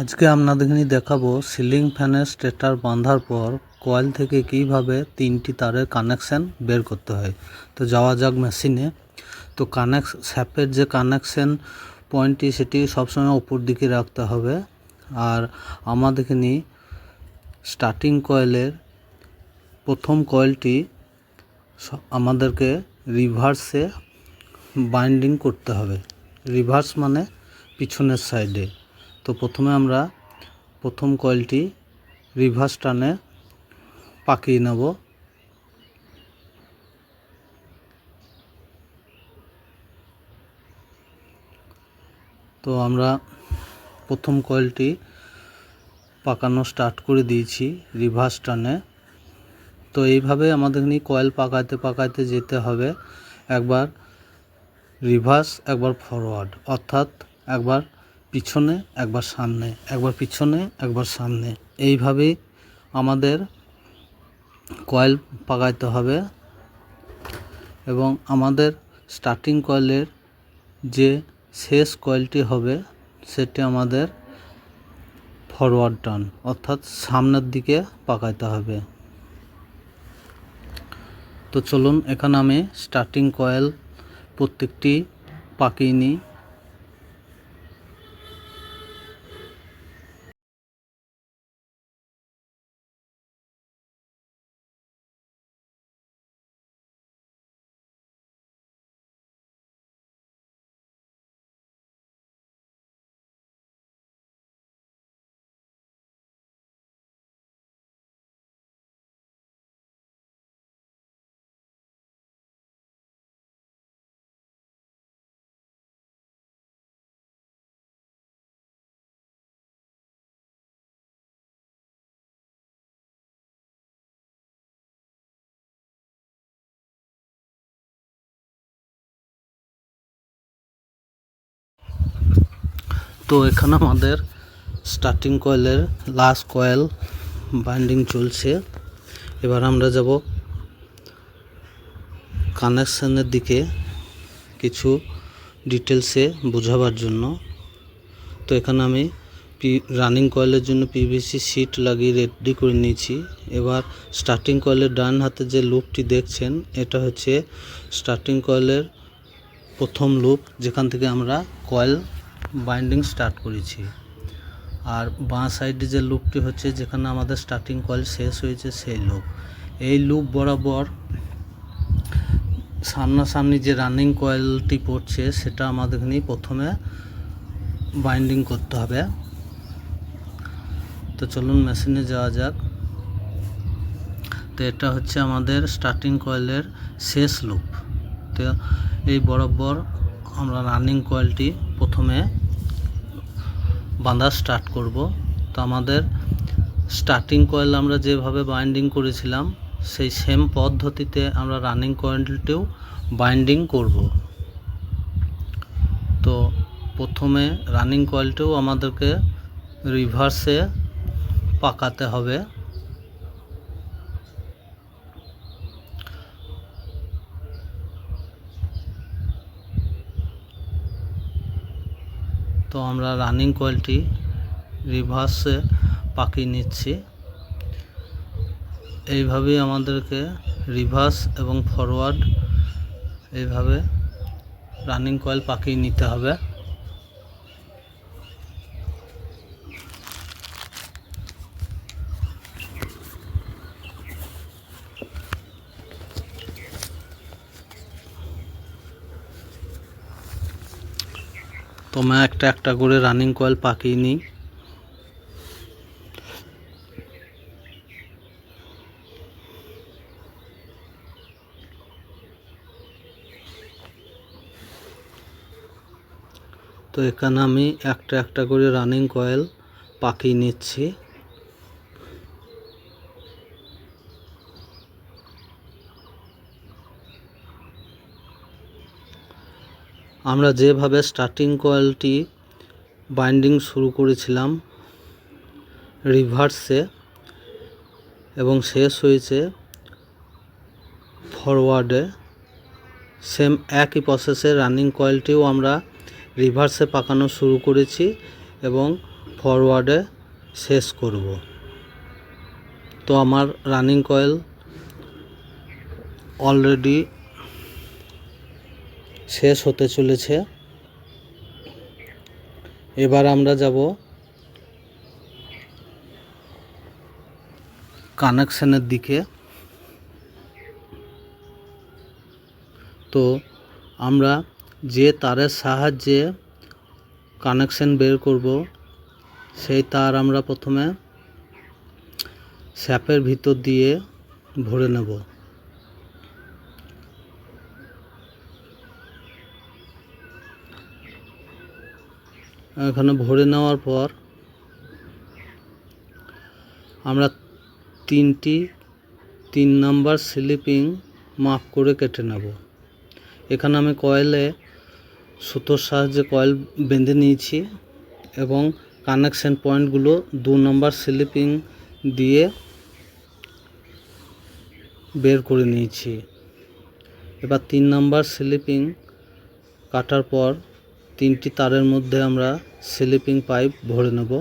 আজকে আপনাদেরকে দেখাবো সিলিং ফ্যানের স্টেটার বাঁধার পর কয়েল থেকে কীভাবে তিনটি তারের কানেকশন বের করতে হয়। তো যাওয়া যাক মেশিনে। তো কানেক্স স্যাপের যে কানেকশন পয়েন্টটি সেটি সবসময় উপর দিকে রাখতে হবে। আর আমাদেরকে স্টার্টিং কয়েলের প্রথম কয়েলটি আমাদেরকে রিভার্সে বাইন্ডিং করতে হবে। রিভার্স মানে পিছনের সাইডে। তো প্রথমে আমরা প্রথম কয়েলটি রিভার্স টানে পাকিয়ে নেব। তো আমরা প্রথম কয়েলটি পাকানো স্টার্ট করে দিয়েছি রিভার্স টানে তো এইভাবে আমাদের কয়েল পাকাতে পাকাতে যেতে হবে। একবার রিভার্স একবার ফরওয়ার্ড অর্থাৎ একবার পিছনে, একবার সামনে, একবার পিছনে, একবার সামনে। এইভাবেই আমাদের কয়েল পাকাইতে হবে এবং আমাদের স্টার্টিং কয়েলের যে শেষ কয়েলটি হবে, সেটি আমাদের ফরওয়ার্ড টার্ন অর্থাৎ সামনের দিকে পাকাইতে হবে। তো চলুন, এখানে আমি স্টার্টিং কয়েল প্রত্যেকটি পাকিয়ে নিই। তো এখানে আমাদের স্টার্টিং কয়েলের লাস্ট কয়েল বাইন্ডিং চলছে। এবার আমরা যাব কানেকশানের দিকে কিছু ডিটেলসে বোঝাবার জন্য। তো এখানে আমি পি রানিং কয়েলের জন্য পিভিসি সিট লাগিয়ে রেডি করে নিয়েছি। এবার স্টার্টিং কয়েলের ডান হাতে যে লুপটি দেখছেন, এটা হচ্ছে স্টার্টিং কয়েলের প্রথম লুপ যেখান থেকে আমরা কয়েল বাইন্ডিং স্টার্ট করেছি। আর বাঁ সাইডে যে লুপটি হচ্ছে, যেখানে আমাদের স্টার্টিং কয়েল শেষ হয়েছে, সেই লুপ এই লুপ বরাবর সামনাসামনি যে রানিং কয়েলটি পড়ছে, সেটা আমাদের নিয়ে প্রথমে বাইন্ডিং করতে হবে। তো চলুন মেশিনে যাওয়া যাক। তো এটা হচ্ছে আমাদের স্টার্টিং কয়েলের শেষ লুপ তো এই বরাবর আমরা রানিং কয়েলটি প্রথমে বাঁধা স্টার্ট করব। তো আমাদের স্টার্টিং কয়েল আমরা যেভাবে বাইন্ডিং করেছিলাম, সেই সেম পদ্ধতিতে আমরা রানিং কয়েলটিও বাইন্ডিং করব। তো প্রথমে রানিং কয়েলটিও আমাদেরকে রিভার্সে পাকাতে হবে। তো আমরা রানিং কয়েলটি রিভার্সে পাকিয়ে নিচ্ছি। এইভাবেই আমাদেরকে রিভার্স এবং ফরওয়ার্ড এইভাবে রানিং কয়েল পাকিয়ে নিতে হবে। তো একটা একটা করে রানিং কয়েল পাকিয়ে নিই। তো এখানে আমি একটা একটা করে রানিং কয়েল পাকিয়ে নিচ্ছি। আমরা যেভাবে স্টার্টিং কয়েলটি বাইন্ডিং শুরু করেছিলাম রিভার্সে এবং শেষ হয়েছে ফরওয়ার্ডে সেম একই প্রসেসে রানিং কয়েলটিও আমরা রিভার্সে পাকানো শুরু করেছি এবং ফরওয়ার্ডে শেষ করব। তো আমার রানিং কয়েল অলরেডি শেষ হতে চলেছে। এবার আমরা যাব কানেকশনের দিকে। তো আমরা যে তারের সাহায্যে কানেকশন বের করব, সেই তার আমরা প্রথমে স্যাপের ভিতর দিয়ে ভরে নেব। এখানে ভরে নেওয়ার পর আমরা তিনটি, তিন নাম্বার স্লিপিং মাপ করে কেটে নেব। এখানে আমি কয়েলে সুতোর সাহায্যে কয়েল বেঁধে নিয়েছি এবং কানেকশন পয়েন্টগুলো দু নম্বর স্লিপিং দিয়ে বের করে নিয়েছি। এবার তিন নম্বর স্লিপিং কাটার পর তিনটি তারের মধ্যে আমরা স্লিপিং পাইপ ভরে নেব।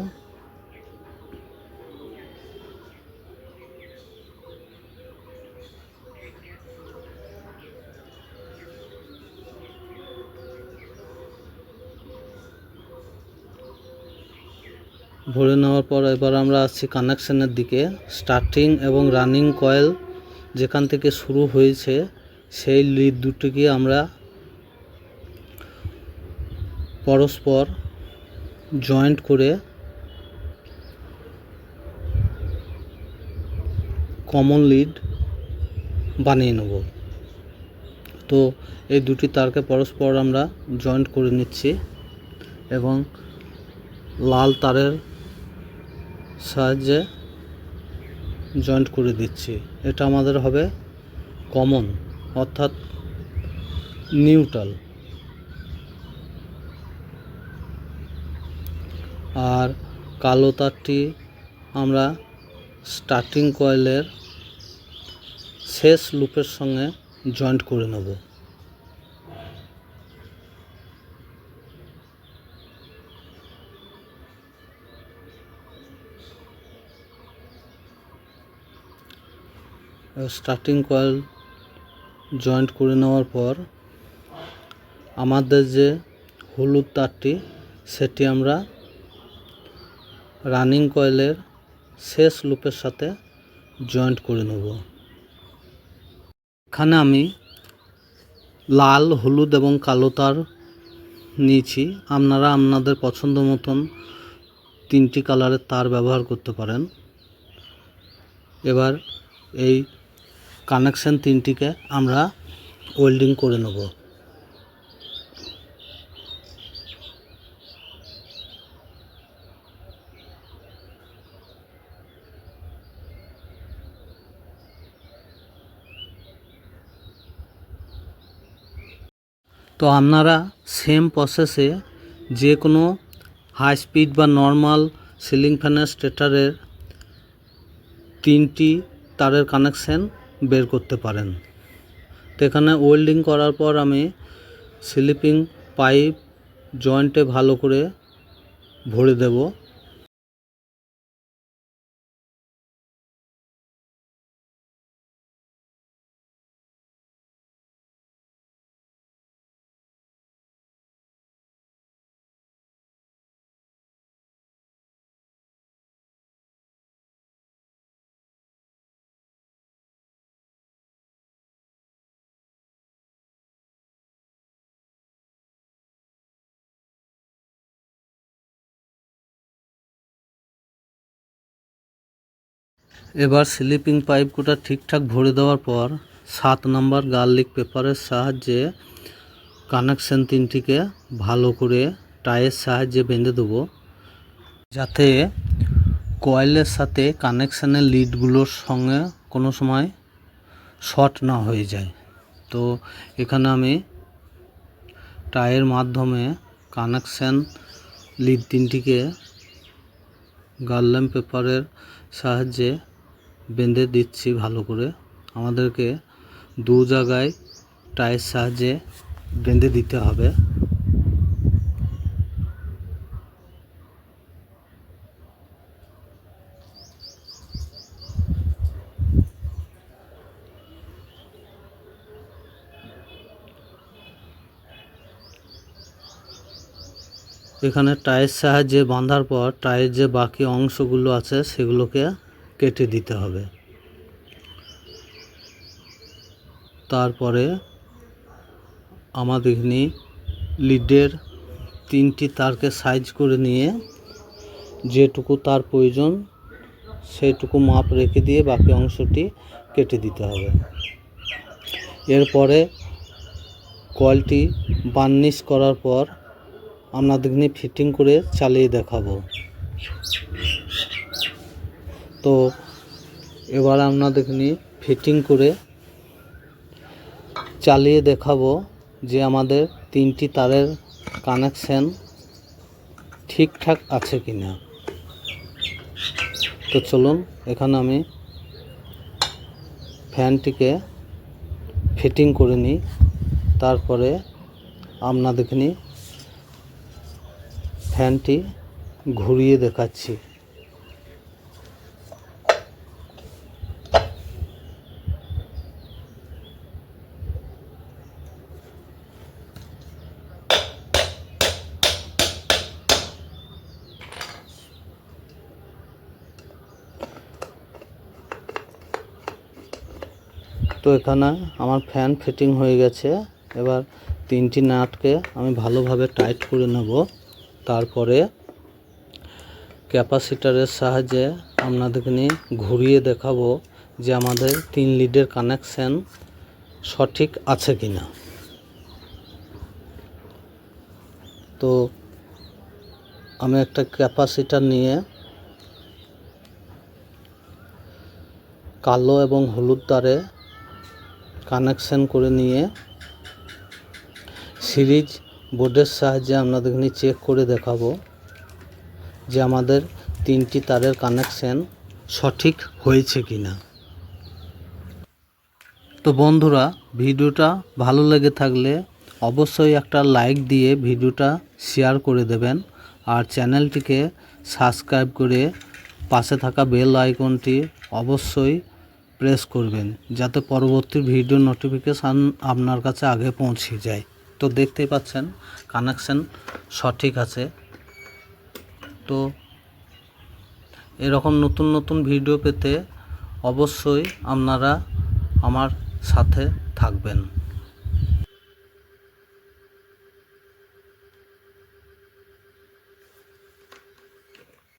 ভরে নেওয়ার পর এবার আমরা আসছি কানেকশানের দিকে। স্টার্টিং এবং রানিং কয়েল যেখান থেকে শুরু হয়েছে, সেই লিড দুটিকে আমরা পরস্পর জয়েন্ট করে কমন লিড বানিয়ে নেব। তো এই দুটি তারকে পরস্পর আমরা জয়েন্ট করে নিচ্ছি এবং লাল তারের সাহায্যে জয়েন্ট করে দিচ্ছি। এটা আমাদের হবে কমন অর্থাৎ নিউট্রাল আর কালো তারটি আমরা স্টার্টিং কয়েলের শেষ লুপের সঙ্গে জয়েন্ট করে নেব। স্টার্টিং কয়েল জয়েন্ট করে নেওয়ার পর আমাদের যে হলুদ তারটি, সেটি আমরা রানিং কয়েলের শেষ লুপের সাথে জয়েন্ট করে নেব। এখানে আমি লাল, হলুদ এবং কালো তার নিয়েছি। আপনারা আপনাদের পছন্দ মতন তিনটি কালারের তার ব্যবহার করতে পারেন। এবার এই কানেকশন তিনটিকে আমরা ওয়েল্ডিং করে নেব। তো আপনারা সেম প্রসেসে যে কোনো হাই স্পিড বা নর্মাল সিলিং ফ্যানের স্টেটারের তিনটি তারের কানেকশান বের করতে পারেন। তো এখানে ওয়েল্ডিং করার পর আমি স্লিপিং পাইপ জয়েন্টে ভালো করে ভরে দেব। এবার স্লিপিং পাইপগুলো ঠিকঠাক ভরে দেওয়ার পর সাত নম্বর গার্লিক পেপারের সাহায্যে কানেকশন তিনটিকে ভালো করে টায়ের সাহায্যে বেঁধে দেবো। যাতে কয়েলের সাথে কানেকশানের লিডগুলোর সঙ্গে কোনো সময় শর্ট না হয়ে যায়। তো এখানে আমি টায়ের মাধ্যমে কানেকশান লিড তিনটিকে গার্লাম পেপারের সাহায্যে বেঁধে দিচ্ছি ভালো করে। আমাদেরকে দু জায়গায় টায়ের সাহায্যে বেঁধে দিতে হবে। এখানে টায়ের সাহায্যে বাঁধার পর টায়ের যে বাকি অংশগুলো আছে সেগুলোকে কেটে দিতে হবে। তারপরে আমাদের এখানে লিডের তিনটি তারকে সাইজ করে নিয়ে যেটুকু তার প্রয়োজন সেইটুকু মাপ রেখে দিয়ে বাকি অংশটি কেটে দিতে হবে। এরপরে কয়েলটি বার্নিশ করার পর আপনাদের নিয়ে ফিটিং করে চালিয়ে দেখাবো। তো এবার আপনাদের নিয়ে ফিটিং করে চালিয়ে দেখাবো যে আমাদের তিনটি তারের কানেকশন ঠিকঠাক আছে কি না তো চলুন, এখানে আমি ফ্যানটিকে ফিটিং করে নিই। তারপরে আপনাদেরকে নিয়ে ফ্যানটি ঘুরিয়ে দেখাচ্ছি। তো এখানে আমার ফ্যান ফিটিং হয়ে গেছে। এবার তিনটি নাটকে আমি ভালোভাবে টাইট করে নেব। তারপরে ক্যাপাসিটারের সাহায্যে আপনাদেরকে নিয়ে ঘুরিয়ে দেখাবো যে আমাদের তিন লিডের কানেকশান সঠিক আছে কি না তো আমি একটা ক্যাপাসিটার নিয়ে কালো এবং হলুদ তারে কানেকশন করে নিয়ে সিরিজ বোর্ডের সাহায্যে আপনাদের নিয়ে চেক করে দেখাবো যে আমাদের তিনটি তারের কানেকশান সঠিক হয়েছে কি না তো বন্ধুরা, ভিডিওটা ভালো লেগে থাকলে অবশ্যই একটা লাইক দিয়ে ভিডিওটা শেয়ার করে দেবেন আর চ্যানেলটিকে সাবস্ক্রাইব করে পাশে থাকা বেল আইকনটি অবশ্যই প্রেস করবেন, যাতে পরবর্তী ভিডিও নোটিফিকেশান আপনার কাছে আগে পৌঁছে যায়। তো দেখতেই পাচ্ছেন কানেকশান সঠিক আছে। তো এরকম নতুন নতুন ভিডিও পেতে অবশ্যই আপনারা আমার সাথে থাকবেন।